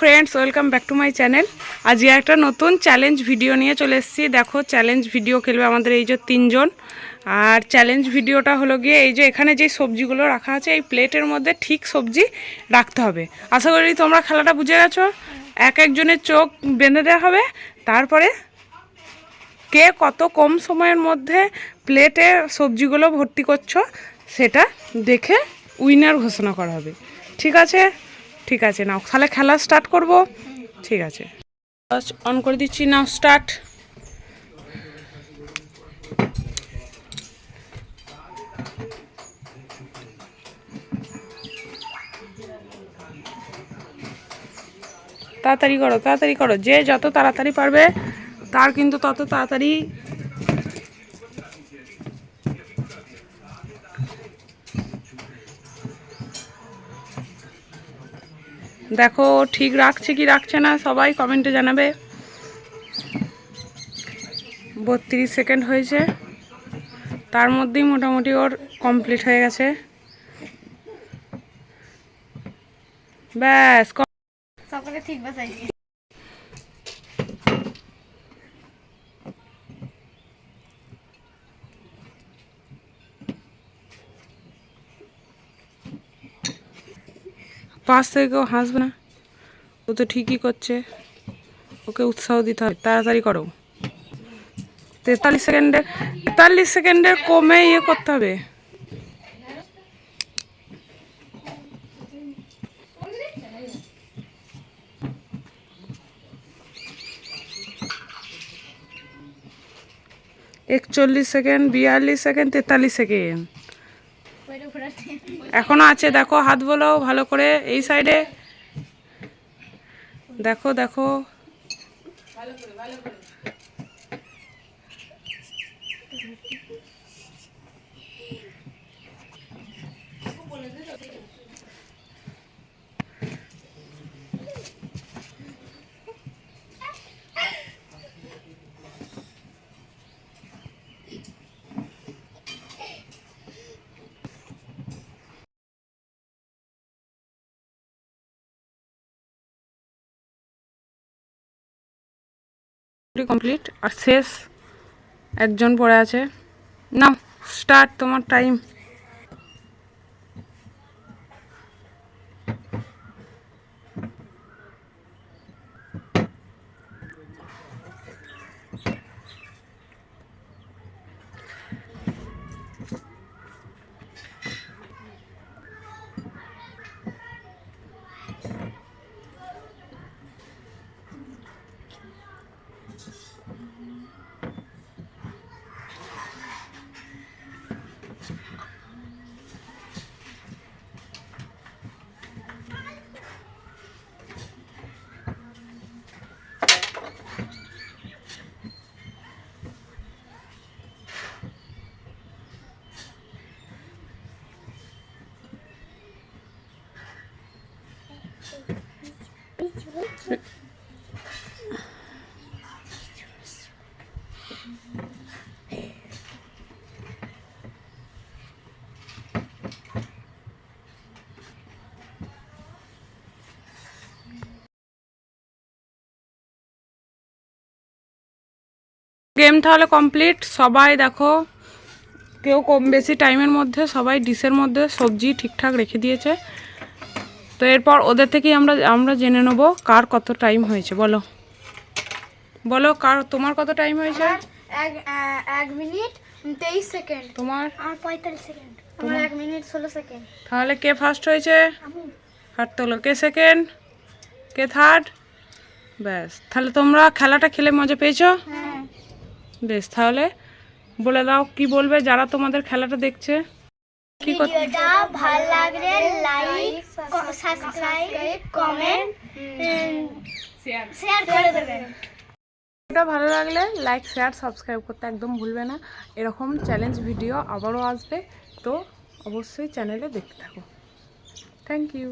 Friends welcome back to my channel আজকে একটা নতুন চ্যালেঞ্জ ভিডিও নিয়ে চলে এসেছি। দেখো চ্যালেঞ্জ ভিডিও খেলবে আমাদের এই যে তিনজন। আর চ্যালেঞ্জ ভিডিওটা হলো গিয়ে এই যে এখানে যে সবজিগুলো রাখা আছে, এই প্লেটের মধ্যে ঠিক সবজি রাখতে হবে। আশা করি তোমরা খেলাটা বুঝে গেছো। এক একজনের চোখ বেঁধে দেওয়া হবে। তারপরে কে কত কম সময়ের মধ্যে প্লেটে সবজিগুলো ভর্তি করছ, সেটা দেখে উইনার ঘোষণা করা হবে। ঠিক আছে? ঠিক আছে, নাও। তাহলে খেলা স্টার্ট করব? ঠিক আছে। অন করে দিচ্ছি, নাও স্টার্ট তাড়াতাড়ি করো তাড়াতাড়ি করো। যে যত তাড়াতাড়ি পারবে, তার কিন্তু তত তাড়াতাড়ি দেখো, ঠিক রাখছে কি রাখছে না, সবাই কমেন্টে জানাবে। বত্রিশ সেকেন্ড হয়েছে। তার মধ্যেই মোটামুটি ওর কমপ্লিট হয়ে গেছে। ব্যাস ঠিক বাসাইছি পাশ থেকে কেউ হাসবে না। ও তো ঠিকই করছে। ওকে উৎসাহ দিতে হবে। তাড়াতাড়ি করো। তেতাল্লিশ সেকেন্ডে তেতাল্লিশ সেকেন্ডে কমে ইয়ে করতে হবে। একচল্লিশ সেকেন্ড, বিয়াল্লিশ সেকেন্ড, তেতাল্লিশ সেকেন্ড। এখনও আছে দেখো হাত বোলাও ভালো করে এই সাইডে দেখো দেখো। কমপ্লিট আর শেষ একজন পড়ে আছে। নাও স্টার্ট তোমার টাইম গেম তাহলে কমপ্লিট। সবাই দেখো, কেউ কম বেশি টাইমের মধ্যে, সবাই ডিশের মধ্যে সবজি ঠিকঠাক রেখে দিয়েছে। তো এরপর ওদের থেকেই আমরা আমরা জেনে নেব কার কত টাইম হয়েছে বলো। বলো কার তোমার কত টাইম হয়েছে? এক মিনিট তেইশ সেকেন্ড তোমার? আমার পঁয়তাল্লিশ সেকেন্ড এক মিনিট ষোলো সেকেন্ড তাহলে কে ফার্স্ট হয়েছে? হাত তোলো কে সেকেন্ড কে থার্ড ব্যাস তাহলে তোমরা খেলাটা খেলে মজা পেয়েছ? হ্যাঁ। বেশ তাহলে বলে দাও কি বলবে যারা তোমাদের খেলাটা দেখছে? কি করতে ভালো লাগলে সাবস্ক্রাইব কমেন্ট শেয়ার করে দেবেন। ভিডিওটা ভালো লাগলে লাইক শেয়ার সাবস্ক্রাইব করতে একদম ভুলবে না। এরকম চ্যালেঞ্জ ভিডিও আবারও আসবে। তো অবশ্যই চ্যানেলে দেখতে থাকো। Thank you